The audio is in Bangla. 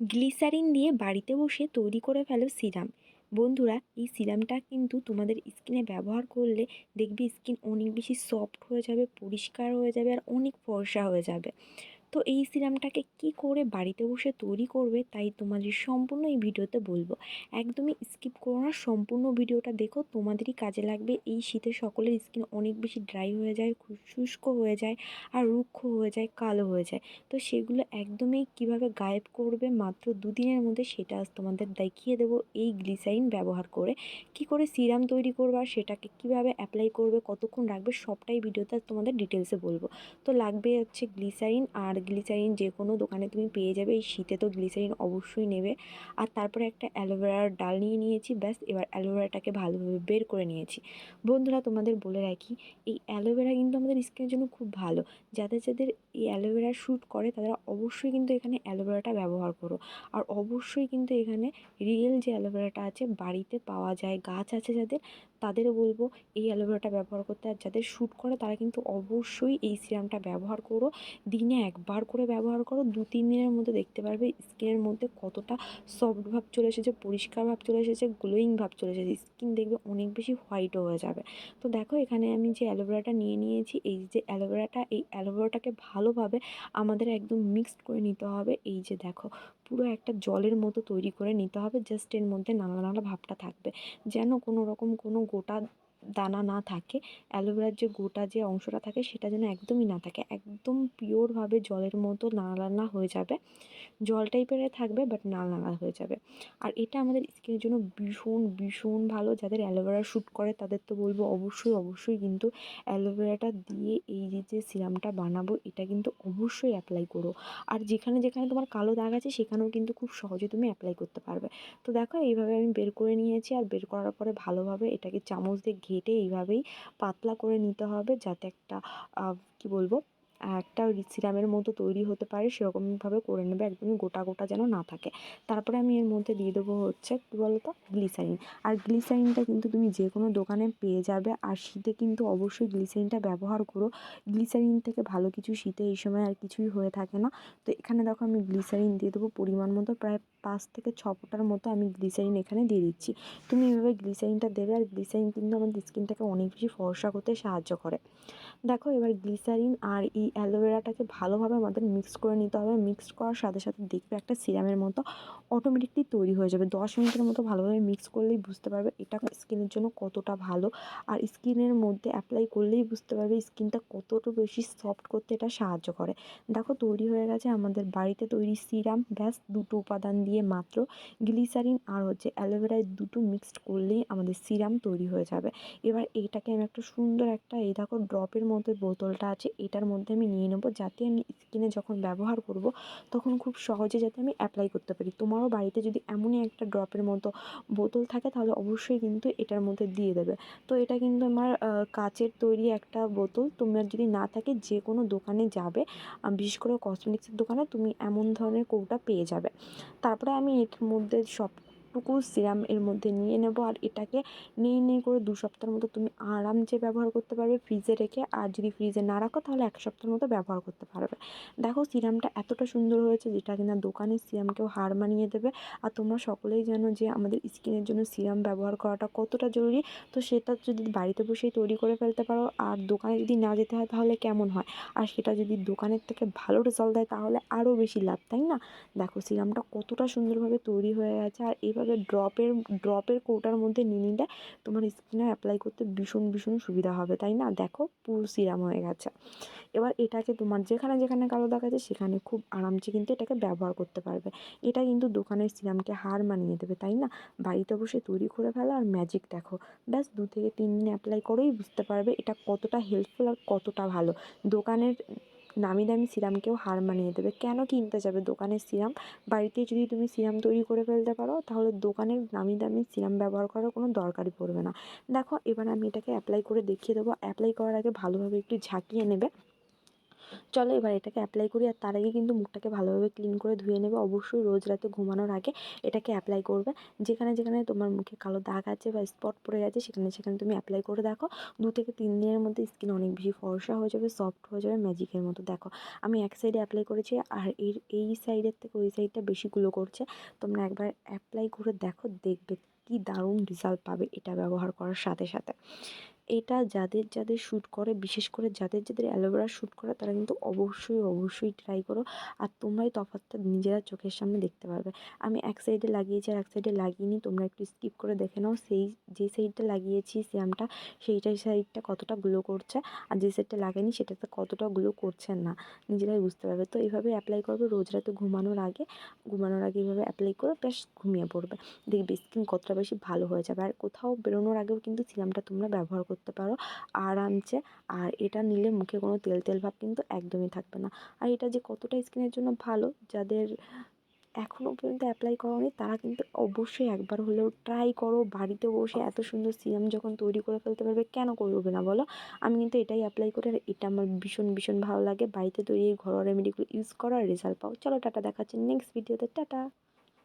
গ্লিসারিন দিয়ে বাড়িতে বসে তৈরি করে ফেলো সিরাম। বন্ধুরা, এই সিরামটা কিন্তু তোমাদের স্কিনে ব্যবহার করলে দেখবি স্কিন অনেক বেশি সফট হয়ে যাবে, পরিষ্কার হয়ে যাবে আর অনেক ফর্সা হয়ে যাবে। তো এই সিরামটাকে কি করে বাড়িতে বসে তৈরি করবে তাই তোমাদের সম্পূর্ণ এই ভিডিওতে বলব। একদমই স্কিপ করো না, সম্পূর্ণ ভিডিওটা দেখো, তোমাদেরই কাজে লাগবে। এই শীতে সকলের স্কিন অনেক বেশি ড্রাই হয়ে যায় শুষ্ক হয়ে যায় আর রুক্ষ হয়ে যায়, কালো হয়ে যায়। তো সেগুলো একদমই কীভাবে গায়েব করবে মাত্র দুদিনের মধ্যে সেটা আজ তোমাদের দেখিয়ে দেবো এই গ্লিসারিন ব্যবহার করে। কি করে সিরাম তৈরি করবে আর সেটাকে কীভাবে অ্যাপ্লাই করবে, কতক্ষণ রাখবে সবটাই ভিডিওতে তোমাদের ডিটেলসে বলব। তো লাগবে হচ্ছে গ্লিসারিন আর গ্লিসারিন যে কোনো দোকানে তুমি পেয়ে যাবে। এই শীতে তো গ্লিসারিন অবশ্যই নেবে। আর তারপরে একটা অ্যালোভেরার ডাল নিয়ে নিয়েছি, ব্যাস এবার অ্যালোভেরাটাকে ভালোভাবে বের করে নিয়েছি। বন্ধুরা, তোমাদের বলে রাখি, এই অ্যালোভেরা কিন্তু আমাদের স্কিনের জন্য খুব ভালো। যাদের যাদের এই অ্যালোভেরা শ্যুট করে তারা অবশ্যই কিন্তু এখানে অ্যালোভেরাটা ব্যবহার করো। আর অবশ্যই কিন্তু এখানে রিয়েল যে অ্যালোভেরাটা আছে, বাড়িতে পাওয়া যায়, গাছ আছে যাদের তাদেরও বলব, এই অ্যালোভেরাটা ব্যবহার করতে আর যাদের শ্যুট করে তারা কিন্তু অবশ্যই এই সিরামটা ব্যবহার করো। দিনে একবার করে ব্যবহার করো, দু, তিন দিনের মধ্যে দেখতে পারবে স্কিনের মধ্যে কতটা সফট ভাব চলে এসেছে, পরিষ্কার ভাব চলে এসেছে গ্লোয়িং ভাব চলে এসেছে। স্কিন দেখবে অনেক বেশি হোয়াইটও হয়ে যাবে। তো দেখো, এখানে আমি যে অ্যালোভেরাটা নিয়ে নিয়েছি, এই যে অ্যালোভেরাটা এই অ্যালোভেরাটাকে ভালোভাবে আমাদের একদম মিক্সড করে নিতে হবে। এই যে দেখো পুরো একটা জলের মতো তৈরি করে নিতে হবে জাস্ট এর মধ্যে নানা নানা ভাবটা থাকবে। যেন কোনো রকম কোনো গোটা দানা না থাকে, অ্যালোভেরার যে গোটা যে অংশটা থাকে সেটা যেন একদমই না থাকে, একদম পিওরভাবে জলের মতো নানা হয়ে যাবে। জল টাইপের থাকবে বাট নাল নালা হয়ে যাবে। আর এটা আমাদের স্কিনের জন্য ভীষণ ভীষণ ভালো। যাদের অ্যালোভেরা শ্যুট করে তাদের তো বলব অবশ্যই অবশ্যই কিন্তু অ্যালোভেরাটা দিয়ে এই যে যে সিরামটা বানাবো, এটা কিন্তু অবশ্যই অ্যাপ্লাই করো। আর যেখানে যেখানে তোমার কালো দাগ আছে সেখানেও কিন্তু খুব সহজে তুমি অ্যাপ্লাই করতে পারবে। তো দেখো এইভাবে আমি বের করে নিয়েছি আর বের করার পরে ভালোভাবে এটাকে চামচ দিয়ে ঘেটে এইভাবেই পাতলা করে নিতে হবে যাতে একটা কী বলব, একটা সিরামের মতো তৈরি হতে পারে, সেরকমভাবে করে নেবে, একদমই গোটা গোটা যেন না থাকে। তারপরে আমি এর মধ্যে দিয়ে দেবো হচ্ছে, কী বলতো, গ্লিসারিন। আর গ্লিসারিনটা কিন্তু তুমি যে কোনো দোকানে পেয়ে যাবে, আর শীতে কিন্তু অবশ্যই গ্লিসারিনটা ব্যবহার করো। গ্লিসারিন থেকে ভালো কিছু শীতে এই সময় আর কিছুই হয়ে থাকে না। তো এখানে দেখো আমি গ্লিসারিন দিয়ে দেবো পরিমাণ মতো, প্রায় পাঁচ থেকে ছ ফোঁটার মতো আমি গ্লিসারিন এখানে দিয়ে দিচ্ছি। তুমি এভাবে গ্লিসারিনটা দেবে আর গ্লিসারিন কিন্তু আমাদের স্কিনটাকে অনেক বেশি ফর্সা করতে সাহায্য করে। দেখো এবার গ্লিসারিন আর এই অ্যালোভেরাটাকে ভালোভাবে আমাদের মিক্স করে নিতে হবে। মিক্স করার সাথে সাথে দেখবে একটা সিরামের মতো অটোমেটিকলি তৈরি হয়ে যাবে। দশ মিনিটের মতো ভালোভাবে মিক্স করলেই বুঝতে পারবে এটা স্কিনের জন্য কতটা ভালো। আর স্কিনের মধ্যে অ্যাপ্লাই করলেই বুঝতে পারবে স্কিনটা কতটা বেশি সফট করতে এটা সাহায্য করে। দেখো তৈরি হয়ে গেছে আমাদের বাড়িতে তৈরি সিরাম। ব্যাস দুটো উপাদান দিয়ে মাত্র গ্লিসারিন আর হচ্ছে অ্যালোভেরায় দুটো মিক্সড করলেই আমাদের সিরাম তৈরি হয়ে যাবে। এবার এইটাকে আমি একটা সুন্দর একটা, এই দেখো ড্রপের মধ্যে বোতলটা আছে, এটার মধ্যে আমি নিয়ে নেব। যাতে আমি স্কিনে যখন ব্যবহার করব, তখন খুব সহজে যাতে আমি অ্যাপ্লাই করতে পারি। তোমারও বাড়িতে যদি এমনই একটা ড্রপের মতো বোতল থাকে, তাহলে অবশ্যই কিন্তু এটার মধ্যে দিয়ে দেবে। তো এটা কিন্তু আমার কাচের তৈরি একটা বোতল। তোমার যদি না থাকে যে কোনো দোকানে যাবে বিশেষ করে কসমেটিক্সের দোকানে, তুমি এমন ধরনের কৌটা পেয়ে যাবে। তারপরে আমি এর মধ্যে সব টুকু সিরাম এর মধ্যে নিয়ে নেব আর এটাকে নিয়ে নিয়ে করে দু সপ্তাহের মতো তুমি আরামসে ব্যবহার করতে পারবে ফ্রিজে রেখে, আর যদি ফ্রিজে না রাখো তাহলে এক সপ্তাহের মতো ব্যবহার করতে পারবে। দেখো সিরামটা এতটা সুন্দর হয়েছে যেটা কিনা দোকানের সিরামকেও হার মানিয়ে দেবে। আর তোমরা সকলেই জানো যে আমাদের স্কিনের জন্য সিরাম ব্যবহার করাটা কতটা জরুরি। তো সেটা যদি বাড়িতে বসেই তৈরি করে ফেলতে পারো, আর দোকানে যদি না যেতে হয় তাহলে কেমন হয়? আর সেটা যদি দোকানের থেকে ভালো রেজাল্ট দেয় তাহলে আরও বেশি লাভ, তাই না? দেখো সিরামটা কতটা সুন্দরভাবে তৈরি হয়ে গেছে। আর এইভাবে ড্রপের ড্রপের কৌটার মধ্যে নিয়ে নিলে তোমার স্কিনে অ্যাপ্লাই করতে ভীষণ ভীষণ সুবিধা হবে, তাই না? দেখো পুরো সিরাম হয়ে গেছে। এবার এটাকে তোমার যেখানে যেখানে কালো দাগ আছে সেখানে খুব আরামসে কিন্তু এটাকে ব্যবহার করতে পারবে। এটা কিন্তু দোকানের সিরামকে হার মানিয়ে দেবে, তাই না? বাড়িতে বসে তৈরি করে ফেলো আর ম্যাজিক দেখো। ব্যাস, দু থেকে তিন দিন অ্যাপ্লাই করেই বুঝতে পারবে এটা কতটা হেল্পফুল আর কতটা ভালো। দোকানের নামি দামি সিরামকেও হার মানিয়ে দেবে। কেন কিনতে যাবে দোকানের সিরাম? বাড়িতে যদি তুমি সিরাম তৈরি করে ফেলতে পারো, তাহলে দোকানের নামি দামি সিরাম ব্যবহার করার কোনো দরকারই পড়বে না। দেখো, এবার আমি এটাকে অ্যাপ্লাই করে দেখিয়ে দেবো। অ্যাপ্লাই করার আগে ভালোভাবে একটু ঝাঁকিয়ে নেবে। চলো এবার এটাকে অ্যাপ্লাই করি আর তার আগে কিন্তু মুখটাকে ভালোভাবে ক্লিন করে ধুয়ে নেবে। অবশ্যই রোজ রাতে ঘুমানোর আগে এটাকে অ্যাপ্লাই করবে। যেখানে যেখানে তোমার মুখে কালো দাগ আছে বা স্পট পড়ে গেছে, সেখানে সেখানে তুমি অ্যাপ্লাই করে দেখো। দু থেকে তিন দিনের মধ্যে স্কিন অনেক বেশি ফর্সা হয়ে যাবে সফট হয়ে যাবে ম্যাজিকের মতো। দেখো, আমি এক সাইডে অ্যাপ্লাই করেছি আর এর, এই সাইডের থেকে ওই সাইডটা বেশি গ্লো করছে। তোমরা একবার অ্যাপ্লাই করে দেখো, দেখবে কি দারুণ রেজাল্ট পাবে এটা ব্যবহার করার সাথে সাথে। এটা যাদের যাদের শ্যুট করে, বিশেষ করে যাদের যাদের অ্যালোভেরা শ্যুট করে, তারা কিন্তু অবশ্যই অবশ্যই ট্রাই করো। আর তোমরাই তফাৎটা নিজেরা চোখের সামনে দেখতে পারবে। আমি এক সাইডে লাগিয়েছি আর এক সাইডে লাগিয়ে তোমরা একটু স্কিপ করে দেখে নাও। সেই, যে সাইডটা লাগিয়েছি সিরামটা সেইটাই সাইডটা কতটা গ্লো করছে। আর যে সাইডটা লাগাইনি সেটাতে কতটা গ্লো করছে না, নিজেরাই বুঝতে পারবে। তো এইভাবে অ্যাপ্লাই করবে, রোজ রাতে ঘুমানোর আগে ঘুমানোর আগে এইভাবে অ্যাপ্লাই করে বেশ ঘুমিয়ে পড়বে। দেখবে স্কিন কতটা বেশি ভালো হয়ে যাবে। আর কোথাও বেরোনোর আগেও কিন্তু সিরামটা তোমরা ব্যবহার করতে পারো আরামসে। আর এটা নিলে মুখে কোনো তেল তেল ভাব কিন্তু একদমই থাকবে না। আর এটা যে কতটা স্কিনের জন্য ভালো, যাদের এখনও পর্যন্ত অ্যাপ্লাই করোনি তারা কিন্তু অবশ্যই একবার হলেও ট্রাই করো। বাড়িতে বসে এত সুন্দর সিরাম যখন তৈরি করে ফেলতে পারবে, কেন করবে না বলো? আমি কিন্তু এটাই অ্যাপ্লাই করি আর এটা আমার ভীষণ ভীষণ ভালো লাগে। বাড়িতে তৈরি ঘরোয়া রেমেডিগুলো ইউজ করো আর রেজাল্ট পাও। চলো টাটা, দেখাচ্ছি নেক্সট ভিডিওতে টাটা!